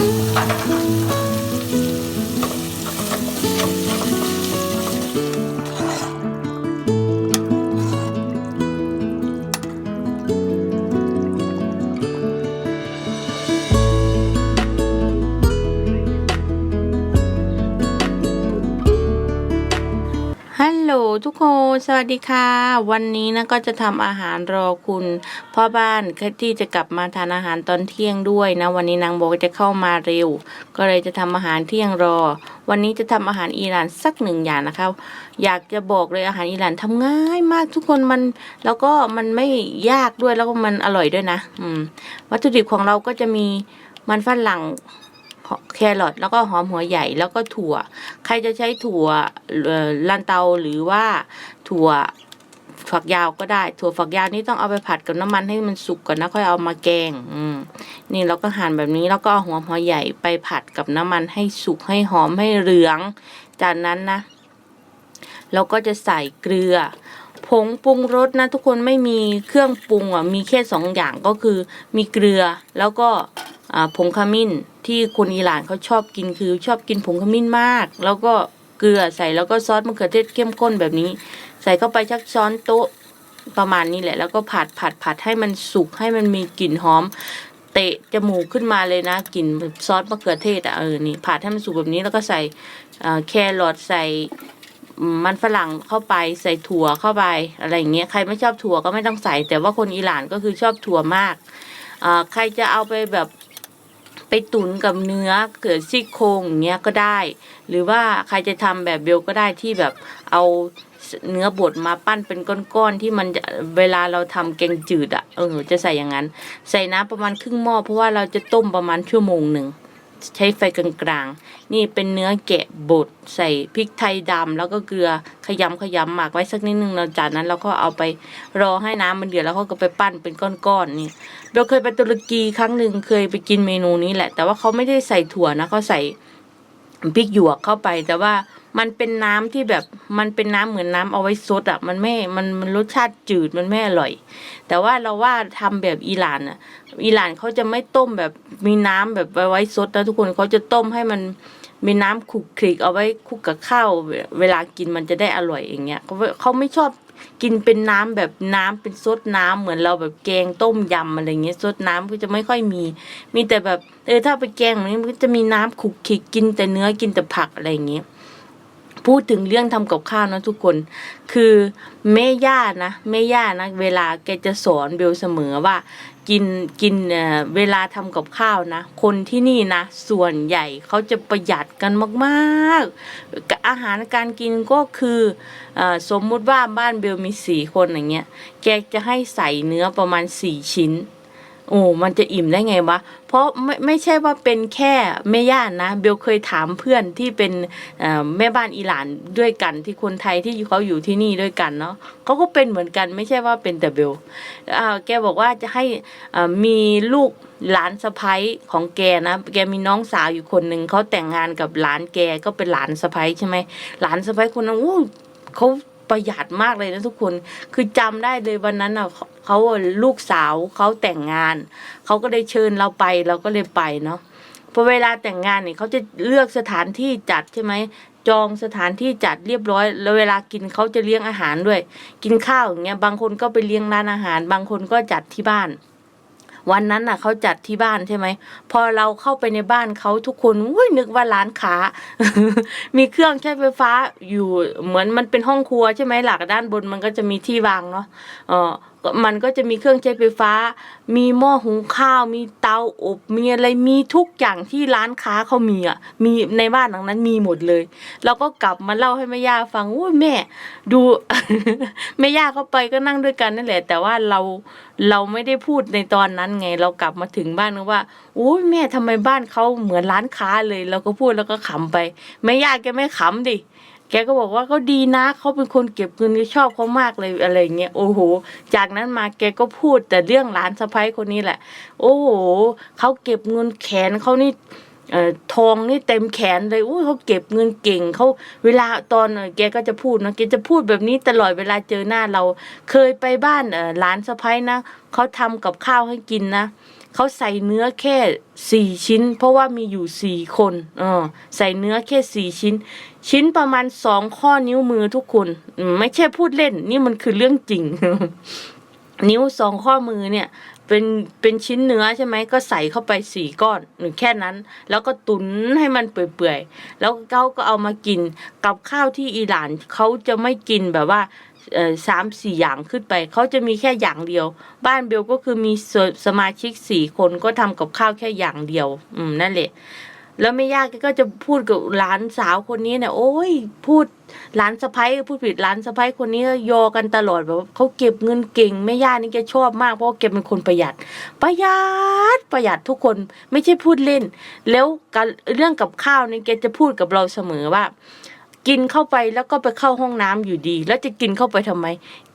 何? โหลทุกคน สวัสดีค่ะ วันนี้นะก็จะทำอาหารรอคุณพ่อบ้านที่จะกลับมาทานอาหารตอนเที่ยงด้วยนะ วันนี้นางบอกจะเข้ามาเร็ว ก็เลยจะทำอาหารเที่ยงรอ วันนี้จะทำอาหารอิหร่านสักหนึ่งอย่างนะคะ อยากจะบอกเลยอาหารอิหร่านทำง่ายมากทุกคนมัน แล้วก็มันไม่ยากด้วยแล้วก็มันอร่อยด้วยนะ อืม วัตถุดิบของเราก็จะมีมันฝรั่ง แครอทแล้วก็หอมหัวใหญ่แล้วก็ถั่ว ใครจะใช้ถั่วลันเตาหรือว่าถั่วฝักยาวก็ได้ ถั่วฝักยาวนี่ต้องเอาไปผัดกับน้ำมันให้มันสุกก่อนนะค่อยเอามาแกง อืมนี่เราก็หั่นแบบนี้แล้วก็เอาหัวหัวใหญ่ไปผัดกับน้ำมันให้สุกให้หอมให้เหลือง จากนั้นนะเราก็จะใส่เกลือผงปรุงรสนะทุกคนไม่มีเครื่องปรุงอะมีแค่สองอย่างก็คือมีเกลือแล้วก็ผงขมิ้น ที่คนอิหร่านเขาชอบกินคือชอบกินผงขมิ้นมาก แล้วก็เกลือใส่แล้วก็ซอสมะเขือเทศเข้มข้นแบบนี้ ใส่เข้าไปชักช้อนโต๊ะประมาณนี้แหละ แล้วก็ผัดผัดผัดให้มันสุกให้มันมีกลิ่นหอม เตะจมูกขึ้นมาเลยนะกลิ่นซอสมะเขือเทศอะเออนี่ผัดให้มันสุกแบบนี้แล้วก็ใส่แครอทใส่มันฝรั่งเข้าไปใส่ถั่วเข้าไปอะไรอย่างเงี้ยใครไม่ชอบถั่วก็ไม่ต้องใส่ แต่ว่าคนอิหร่านก็คือชอบถั่วมากใครจะเอาไปแบบ ไปตุ๋นกับเนื้อเกิดซี่โครงอย่างเงี้ยก็ได้ หรือว่าใครจะทำแบบเบลก็ได้ที่แบบเอาเนื้อบดมาปั้นเป็นก้อนๆที่มันเวลาเราทำแกงจืดอะ่ะเออจะใส่อย่างนั้น ใส่น้ำประมาณครึ่งหม้อเพราะว่าเราจะต้มประมาณชั่วโมงหนึ่ง ใช้ไฟกลางๆ นี่เป็นเนื้อแกะบดใส่พริกไทยดำแล้วก็เกลือขยำขยำหมักไว้สักนิดนึงแล้วจากนั้นเราก็เอาไปรอให้น้ำมันเดือดแล้วก็ไปปั้นเป็นก้อนๆนี่เราเคยไปตุรกีครั้งหนึ่งเคยไปกินเมนูนี้แหละ แต่ว่าเขาไม่ได้ใส่ถั่วนะเขาใส่พริกหยวกเข้าไปแต่ว่า มันเป็นน้ำที่แบบมันเป็นน้ำเหมือนน้ำเอาไว้ซดอะมันไม่มันมันรสชาติจืดมันไม่อร่อย แต่ว่าเราว่าทำแบบอิหร่านอะอิหร่านเขาจะไม่ต้มแบบมีน้ำแบบไว้ซดนะทุกคนเขาจะต้มให้มันมีน้ำคลุกคลิกเอาไว้คลุกกับข้าวเวลากินมันจะได้อร่อยอย่างเงี้ยเขาเขาไม่ชอบกินเป็นน้ำแบบน้ำเป็นซดน้ำเหมือนเราแบบแกงต้มยำอะไรเงี้ยซดน้ำก็จะไม่ค่อยมี มีแต่แบบเออถ้าไปแกงนี้มันก็จะมีน้ำคลุกคลิกกินแต่เนื้อกินแต่ผักอะไรอย่างเงี้ย พูดถึงเรื่องทำกับข้าวนะทุกคน คือแม่ย่านะแม่ย่านะเวลาแกจะสอนเบลเสมอว่า กินกินเวลาทำกับข้าวนะ คนที่นี่นะ ส่วนใหญ่เขาจะประหยัดกันมากๆ อาหารการกินก็คือเออสมมุติว่าบ้านเบลมีสี่คนอย่างเงี้ยแกจะให้ใส่เนื้อประมาณสี่ชิ้น โอ้มันจะอิ่มได้ไงวะ เพราะไม่ไม่ใช่ว่าเป็นแค่แม่ย่านนะ เบลเคยถามเพื่อนที่เป็นแม่บ้านอิหร่านด้วยกันที่คนไทยที่เขาอยู่ที่นี่ด้วยกันเนาะเขาก็เป็นเหมือนกันไม่ใช่ว่าเป็นแต่เบลแกบอกว่าจะให้มีลูกหลานสะพ้ยของแกนะ แกมีน้องสาวอยู่คนหนึ่งเขาแต่งงานกับหลานแกก็เป็นหลานสะพ้ยใช่ไหมหลานสะพ้ยคนนั้นโอ้เขา ประหยัดมากเลยนะทุกคน คือจำได้เลยวันนั้นอะเขาเขาลูกสาวเขาแต่งงาน เขาก็ได้เชิญเราไปเราก็เลยไปเนาะพอเวลาแต่งงานเนี่ยเขาจะเลือกสถานที่จัดใช่ไหมจองสถานที่จัดเรียบร้อย แล้วเวลากินเขาจะเลี้ยงอาหารด้วย กินข้าวอย่างเงี้ยบางคนก็ไปเลี้ยงร้านอาหาร บางคนก็จัดที่บ้าน วันนั้นน่ะเขาจัดที่บ้านใช่ไหม พอเราเข้าไปในบ้านเขาทุกคนอุ้ยนึกว่าร้านค้า มีเครื่องใช้ไฟฟ้าอยู่เหมือนมันเป็นห้องครัวใช่ไหมหลักด้านบนมันก็จะมีที่วางเนาะเออ มันก็จะมีเครื่องใช้ไฟฟ้า มีหม้อหุงข้าว มีเตาอบ มีอะไร มีทุกอย่างที่ร้านค้าเขามีอะ มีในบ้านหลังนั้นมีหมดเลย เราก็กลับมาเล่าให้แม่ย่าฟังอุ้ยแม่ ดูแม่ย่าเขาไปก็นั่งด้วยกันนั่นแหละ แต่ว่าเราเราไม่ได้พูดในตอนนั้นไง เรากลับมาถึงบ้านว่าโอ้ยแม่ทำไมบ้านเขาเหมือนร้านค้าเลย เราก็พูดแล้วก็ขำไปแม่ย่าแกไม่ขำดิ แกก็บอกว่าเขาดีนะเขาเป็นคนเก็บเงินชอบเขามากเลยอะไรเงี้ยโอ้โห จากนั้นมาแกก็พูดแต่เรื่องหลานสะพ้ยคนนี้แหละ โอ้โหเขาเก็บเงินแขนเขานี่เอ่อทองนี่เต็มแขนเลยอุ้เขาเก็บเงินเก่งเขาเวลาตอนแกก็จะพูดนะแกจะพูดแบบนี้ตลอดเวลาเจอหน้าเรา เคยไปบ้านเอ่อหลานสะพ้ยนะเขาทำกับข้าวให้กินนะ เขาใส่เนื้อแค่สี่ชิ้น เพราะว่ามีอยู่สี่คนเออใส่เนื้อแค่สี่ชิ้น ชิ้นประมาณสองข้อนิ้วมือทุกคน ไม่ใช่พูดเล่น นี่มันคือเรื่องจริง นิ้วสองข้อมือเนี่ย เป็นเป็นชิ้นเนื้อใช่ไหมก็ใส่เข้าไปสี่ก้อนหรือแค่นั้น แล้วก็ตุนให้มันเปื่อยๆแล้วเขาก็เอามากินกับข้าวที่อิหร่านเขาจะไม่กินแบบว่า สามสี่อย่างขึ้นไป เขาจะมีแค่อย่างเดียว บ้านเบลก็คือมีสสมาชิกสี่คนก็ทำกับข้าวแค่อย่างเดียว อืมนั่นแหละแล้วไม่ยากก็จะพูดกับหลานสาวคนนี้เนี่ยโอ้ยพูดหลานสะพ้ยพูดผิดหลานสะพ้ยคนนี้ก็โยกันตลอดแบบเขาเก็บเงินเก่งแม่ย่านี่แกชอบมากเพราะว่าแกเป็นคนประหยัด ประหยัดประหยัดทุกคนไม่ใช่พูดเล่น แล้วกเรื่องกับข้าวนี่แกจะพูดกับเราเสมอว่า กินเข้าไปแล้วก็ไปเข้าห้องน้ำอยู่ดี แล้วจะกินเข้าไปทำไม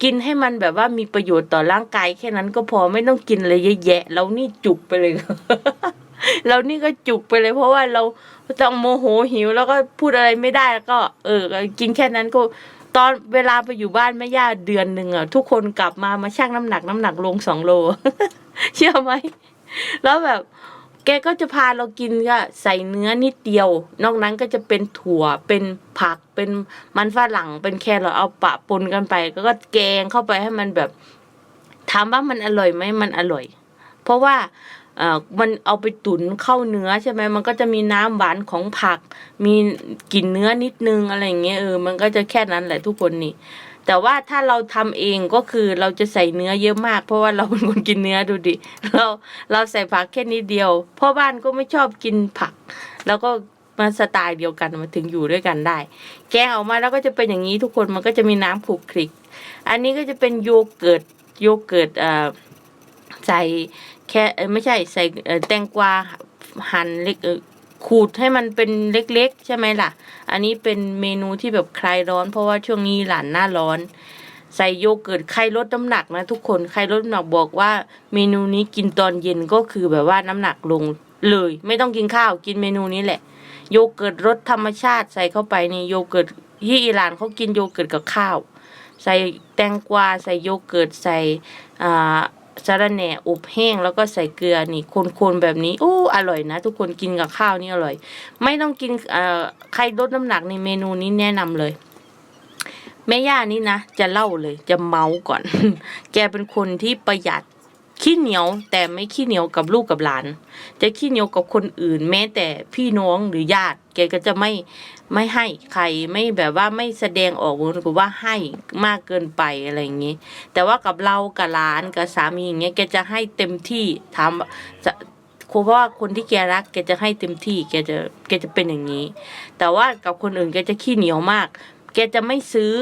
กินให้มันแบบว่ามีประโยชน์ต่อร่างกายแค่นั้นก็พอไม่ต้องกินอะไรเยอะแยะเรานี่จุกไปเลยเรานี่ก็จุกไปเลย เพราะว่าเราต้องโมโหหิว แล้วก็พูดอะไรไม่ได้แล้วก็ เออ กินแค่นั้นก็ตอนเวลาไปอยู่บ้านแม่ย่าเดือนหนึ่งอะทุกคนกลับมามาชั่งน้ำหนักน้ำหนักลงสองโล เชื่อไหม แล้วแบบ แกก็จะพาเรากินก็ใส่เนื้อนิดเดียว นอกนั้นก็จะเป็นถั่วเป็นผักเป็นมันฝรั่งเป็นแครอทเอาปะปนกันไป ก็ก็แกงเข้าไปให้มันแบบถามว่ามันอร่อยไหมมันอร่อย เพราะว่าเอ่อมันเอาไปตุ๋นเข้าเนื้อใช่ไหมมันก็จะมีน้ำหวานของผัก มีกลิ่นเนื้อนิดนึงอะไรอย่างเงี้ยเออมันก็จะแค่นั้นแหละทุกคนนี่ แต่ว่าถ้าเราทำเองก็คือเราจะใส่เนื้อเยอะมาก เพราะว่าเราเป็นคนกินเนื้อดูดิ เราเราใส่ผักแค่นิดเดียวพ่อบ้านก็ไม่ชอบกินผัก แล้วก็มาสไตล์เดียวกันมาถึงอยู่ด้วยกันได้ แกงออกมาแล้วก็จะเป็นอย่างนี้ทุกคนมันก็จะมีน้ำขลุกคลิก อันนี้ก็จะเป็นโยเกิร์ตโยเกิร์ตเอ่อใส่แค่ไม่ใช่ใส่แตงกวาหั่นเล็กขูดให้มันเป็นเล็กๆ ใช่ไหมล่ะ อันนี้เป็นเมนูที่แบบคลายร้อน เพราะว่าช่วงนี้หลานหน้าร้อน ใส่โยเกิร์ตใครลดน้ำหนักนะทุกคนใครลดน้ำหนักบอกว่าเมนูนี้กินตอนเย็นก็คือแบบว่าน้ำหนักลงเลย ไม่ต้องกินข้าวกินเมนูนี้แหละ โยเกิร์ตรสธรรมชาติใส่เข้าไปนี่โยเกิร์ตที่อิหร่านเขากินโยเกิร์ตกับข้าว ใส่แตงกวาใส่โยเกิร์ตใส่อ่า สาระแหน่อบแห้งแล้วก็ใส่เกลือนี่คนๆแบบนี้โอ้อร่อยนะ ทุกคนกินกับข้าวนี่อร่อย ไม่ต้องกินเอ่อใครลดน้ำหนักในเมนูนี้แนะนำเลย แม่ย่านี่นะจะเล่าเลยจะเมาก่อน แกเป็นคนที่ประหยัด ขี้เหนียวแต่ไม่ขี้เหนียวกับลูกกับหลาน จะขี้เหนียวกับคนอื่น แม้แต่พี่น้องหรือญาติ แกก็จะไม่ไม่ให้ใครไม่แบบว่าไม่แสดงออกเหมือว่าให้มากเกินไปอะไรอย่างนี้ แต่ว่ากับเรากับหลานกับสามีอย่างเงี้ยแกจะให้เต็มที่ถามจะเพราะว่าคนที่แกรักแกจะให้เต็มที่แกจะแกจะเป็นอย่างนี้ แต่ว่ากับคนอื่นแกจะขี้เหนียวมาก แกจะไม่ซื้อ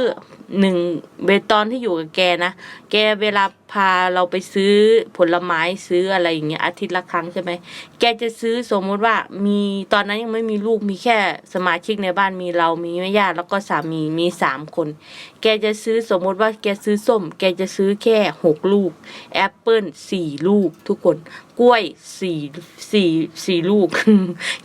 หนึ่งเวตอนที่อยู่กับแกนะ แกเวลาพาเราไปซื้อผลไม้ซื้ออะไรอย่างเงี้ยอาทิตย์ละครั้งใช่ไหม แกจะซื้อสมมุติว่ามีตอนนั้นยังไม่มีลูกมีแค่สมาชิกในบ้านมีเรามีแม่ย่าแล้วก็สามีมีสามคน แกจะซื้อสมมุติว่าแกซื้อส้ม แกจะซื้อแค่หกลูกแอปเปิลสี่ลูกทุกคน กล้วยสี่สี่สี่ลูก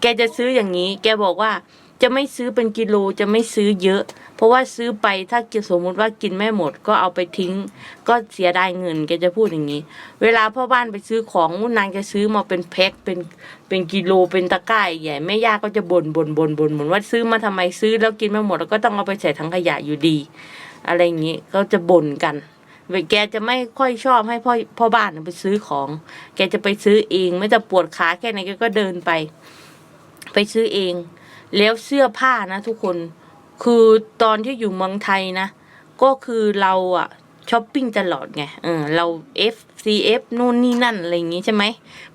แกจะซื้ออย่างนี้ แกบอกว่า จะไม่ซื้อเป็นกิโลจะไม่ซื้อเยอะ เพราะว่าซื้อไปถ้าสมมุติว่ากินไม่หมดก็เอาไปทิ้ง ก็เสียดายเงินแกจะพูดอย่างนี้ เวลาพ่อบ้านไปซื้อของนางจะซื้อมาเป็นแพ็คเป็นเป็นกิโลเป็นตะกร้าใหญ่แม่ย่าก็จะบ่นบ่นบ่นบ่นบ่นว่าซื้อมาทำไมซื้อแล้วกินไม่หมดแล้วก็ต้องเอาไปใส่ถังขยะอยู่ดี อะไรอย่างนี้ก็จะบ่นกันแกจะไม่ค่อยชอบให้พ่อพ่อบ้านไปซื้อของ แกจะไปซื้อเอง ไม่จะปวดขาแค่ไหนแกก็เดินไป ไปซื้อเอง แล้วเสื้อผ้านะทุกคน คือตอนที่อยู่เมืองไทยนะ ก็คือเราอะช้อปปิ้งตลอดไง เออ เรา F CF นู่นนี่นั่น อะไรอย่างงี้ใช่ไหม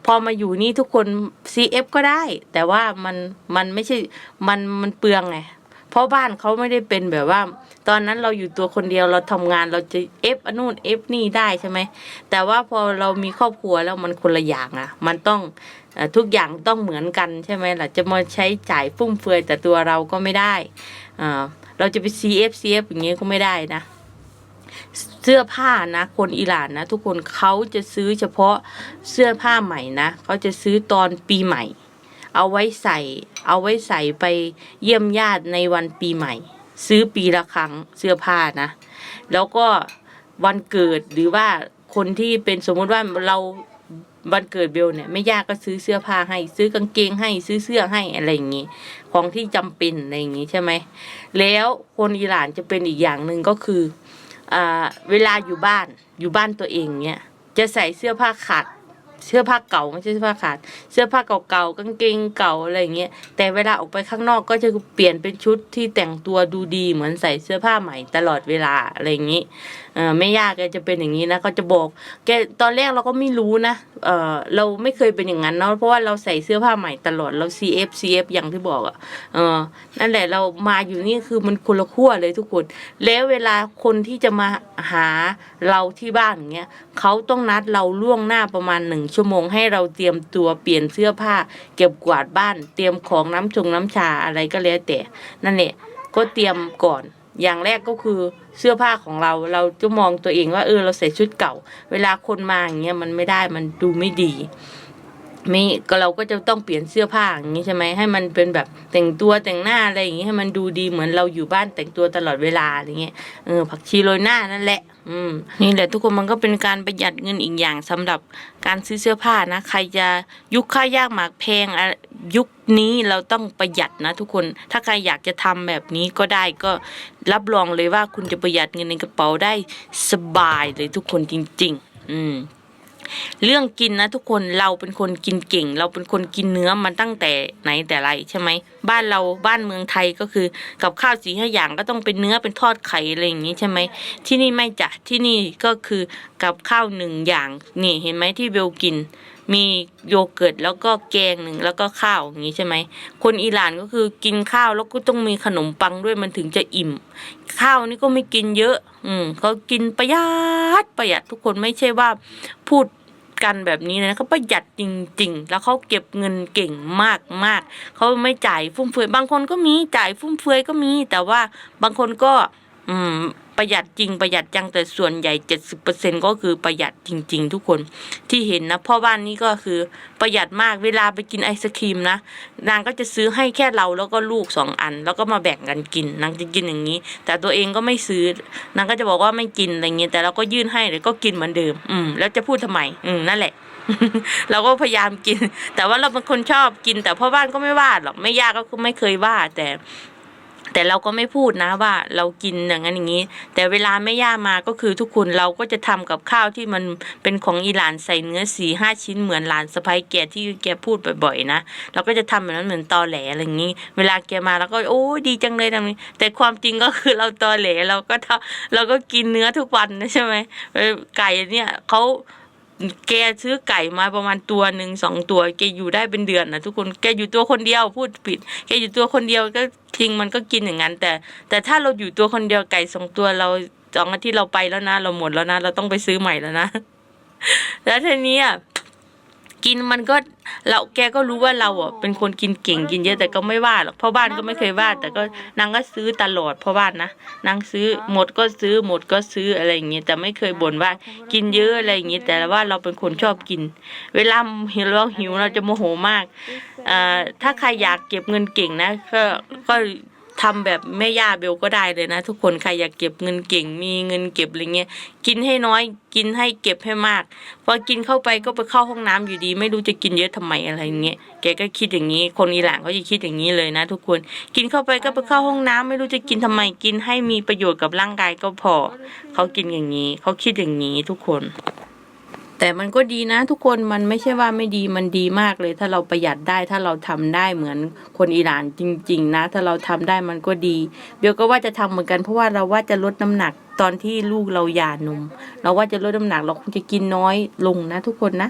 พอมาอยู่นี่ทุกคน CF ก็ได้ แต่ว่ามัน มันไม่ใช่ มัน มันเปลืองไง เพราะบ้านเขาไม่ได้เป็นแบบว่า ตอนนั้นเราอยู่ตัวคนเดียวเราทำงานเราจะ F อันนู่น F นี่ได้ใช่ไหมแต่ว่าพอเรามีครอบครัวแล้วมันคนละอย่างอะมันต้องทุกอย่างต้องเหมือนกันใช่ไหมล่ะจะมาใช้จ่ายฟุ่มเฟือยแต่ตัวเราก็ไม่ได้อ่าเราจะไป CF CF อย่างเงี้ยก็ไม่ได้นะเสื้อผ้านะคนอิหร่านนะ ทุกคนเขาจะซื้อเฉพาะเสื้อผ้าใหม่นะเขาจะซื้อตอนปีใหม่ เอาไว้ใส่ เอาไว้ใส่ไปเยี่ยมญาติในวันปีใหม่ ซื้อปีละครั้งเสื้อผ้านะ แล้วก็วันเกิดหรือว่าคนที่เป็นสมมุติว่าเราวันเกิดเบลเนี่ยแม่ย่าก็ซื้อเสื้อผ้าให้ ซื้อกางเกงให้ซื้อเสื้อให้อะไรอย่างงี้ ของที่จำเป็นอะไรอย่างงี้ใช่ไหมแล้วคนอิหร่านจะเป็นอีกอย่างหนึ่งก็คืออ่าเวลาอยู่บ้านอยู่บ้านตัวเองเนี่ยจะใส่เสื้อผ้าขาด เสื้อผ้าเก่าไม่ใช่เสื้อผ้าขาด เสื้อผ้าเก่าๆกางเกงเก่าอะไรเงี้ยแต่เวลาออกไปข้างนอกก็จะเปลี่ยนเป็นชุดที่แต่งตัวดูดีเหมือนใส่เสื้อผ้าใหม่ตลอดเวลาอะไรอย่างงี้เออไม่ยากแกจะเป็นอย่างนี้นะก็จะบอก แกตอนแรกเราก็ไม่รู้นะเออเราไม่เคยเป็นอย่างนั้นเนาะเพราะว่าเราใส่เสื้อผ้าใหม่ตลอดเรา CF CF อย่างที่บอกอะ่ะเออนั่นแหละเรามาอยู่นี่คือมันคนละขั้วเลยทุกคน แล้วเวลาคนที่จะมาหาเราที่บ้านอย่างเงี้ยเขาต้องนัดเราล่วงหน้าประมาณหนึ่งชั่วโมงให้เราเตรียมตัวเปลี่ยนเสื้อผ้า เก็บกวาดบ้าน เตรียมของน้ำชงน้ำชาอะไรก็แล้วแต่ นั่นแหละก็เตรียมก่อนอย่างแรกก็คือเสื้อผ้าของเราเราจะมองตัวเองว่าเออเราใส่ชุดเก่า เวลาคนมาอย่างเงี้ยมันไม่ได้มันดูไม่ดีมีก็เราก็จะต้องเปลี่ยนเสื้อผ้าอย่างนี้ใช่ไหมให้มันเป็นแบบแต่งตัวแต่งหน้าอะไรอย่างงี้ให้มันดูดีเหมือนเราอยู่บ้านแต่งตัวตลอดเวลาอะไรเงี้ยเออผักชีโรยหน้านั่นแหละ อืมนี่แหละทุกคนมันก็เป็นการประหยัดเงินอีกอย่างสำหรับการซื้อเสื้อผ้านะ ใครจะยุคค่ายากหมากแพงยุคนี้เราต้องประหยัดนะทุกคน ถ้าใครอยากจะทำแบบนี้ก็ได้ก็รับรองเลยว่าคุณจะประหยัดเงินในกระเป๋าได้สบายเลยทุกคนจริง ๆ อืม เรื่องกินนะทุกคนเราเป็นคนกินเก่ง เราเป็นคนกินเนื้อมันตั้งแต่ไหนแต่ไรใช่ไหมบ้านเราบ้านเมืองไทยก็คือกับข้าวสีห้าอย่างก็ต้องเป็นเนื้อเป็นทอดไข่อะไรอย่างนี้ใช่ไหมที่นี่ไม่จ้ะที่นี่ก็คือกับข้าวหนึ่งอย่างนี่เห็นไหมที่เบลกิน มีโยเกิร์ตแล้วก็แกงหนึ่งแล้วก็ข้าวอย่างนี้ใช่ไหมคนอิหร่านก็คือกินข้าวแล้วก็ต้องมีขนมปังด้วยมันถึงจะอิ่ม ข้าวนี่ก็ไม่กินเยอะ อืมเขากินประหยัดประหยัดทุกคนไม่ใช่ว่าพูดกันแบบนี้นะเขาประหยัดจริง ๆ แล้วเขาเก็บเงินเก่งมากมากเขาไม่จ่ายฟุ่มเฟือยบางคนก็มีจ่ายฟุ่มเฟือยก็มี แต่ว่าบางคนก็ อืม ประหยัดจริงประหยัดจังแต่ส่วนใหญ่เจ็ดสิบเปอร์เซ็นก็คือประหยัดจริง ๆ ทุกคนที่เห็นนะพ่อบ้านนี้ก็คือประหยัดมากเวลาไปกินไอศครีมนะนางก็จะซื้อให้แค่เราแล้วก็ลูกสองอัน แล้วก็มาแบ่งกันกินนางจะกินอย่างนี้ แต่ตัวเองก็ไม่ซื้อนางก็จะบอกว่าไม่กินอะไรเงี้ยแต่เราก็ยื่นให้เดี๋ยวก็กินเหมือนเดิม อืมแล้วจะพูดทำไมอืมนั่นแหละเราก็พยายามกิน แต่ว่าเราเป็นคนชอบกิน แต่พ่อบ้านก็ไม่ว่าหรอกไม่ยากก็คือไม่เคยว่าแต่ แต่เราก็ไม่พูดนะว่าเรากินอย่างนั้นอย่างนี้ แต่เวลาไม่ย่ามาก็คือทุกคนเราก็จะทำกับข้าวที่มันเป็นของอีหลานใส่เนื้อสี่ห้าชิ้นเหมือนหลานสะพ้ายแกที่แกพูดบ่อยๆนะเราก็จะทำแบบนั้นเหมือนตอแหลอะไรอย่างนี้ เวลาแกมาเราก็โอ้ดีจังเลยทำนี้แต่ความจริงก็คือเราตอแหลเราก็ทำเราก็กินเนื้อทุกวันนะใช่ไหมไก่เนี่ยเขา แกซื้อไก่มาประมาณตัวหนึ่งสองตัว แกอยู่ได้เป็นเดือนนะทุกคนแกอยู่ตัวคนเดียวพูดผิด แกอยู่ตัวคนเดียวก็ทิ้งมันก็กินอย่างนั้นแต่ แต่ถ้าเราอยู่ตัวคนเดียวไก่สองตัวเราสองอาทิตย์เราไปแล้วนะ เราหมดแล้วนะ เราต้องไปซื้อใหม่แล้วนะ แล้วทีนี้อะ กินมันก็เราแกก็รู้ว่าเราอะเป็นคนกินเก่งกินเยอะแต่ก็ไม่ว่าหรอกพ่อบ้านก็ไม่เคยว่า แต่ก็นางก็ซื้อตลอดพ่อบ้านนะนางซื้อหมดก็ซื้อหมดก็ซื้ออะไรอย่างเงี้ยแต่ไม่เคยบ่นว่ากินเยอะอะไรอย่างเงี้ยแต่ว่าเราเป็นคนชอบกิน เวลาหิวเราหิวเราจะโมโหมากอ่าถ้าใครอยากเก็บเงินเก่งนะก็ก็ ทำแบบแม่ย่าเบลก็ได้เลยนะ ทุกคนใครอยากเก็บเงินเก่งมีเงินเก็บอะไรเงี้ยกินให้น้อยกินให้เก็บให้มากพอกินเข้าไปก็ไปเข้าห้องน้ำอยู่ดี ไม่รู้จะกินเยอะทำไมอะไรเงี้ยแกก็คิดอย่างนี้ คนอิหร่านเขาจะคิดอย่างนี้เลยนะ ทุกคนกินเข้าไปก็ไปเข้าห้องน้ำไม่รู้จะกินทำไมกินให้มีประโยชน์กับร่างกายก็พอเขากินอย่างนี้เขาคิดอย่างนี้ทุกคน แต่มันก็ดีนะ ทุกคนมันไม่ใช่ว่าไม่ดีมันดีมากเลย ถ้าเราประหยัดได้ถ้าเราทำได้เหมือนคนอิหร่านจริง ๆ นะ ถ้าเราทำได้มันก็ดีเบลก็ว่าจะทำเหมือนกันเพราะว่าเราว่าจะลดน้ำหนักตอนที่ลูกเราหย่านม เราว่าจะลดน้ำหนักเราคงจะกินน้อยลงนะ ทุกคนนะ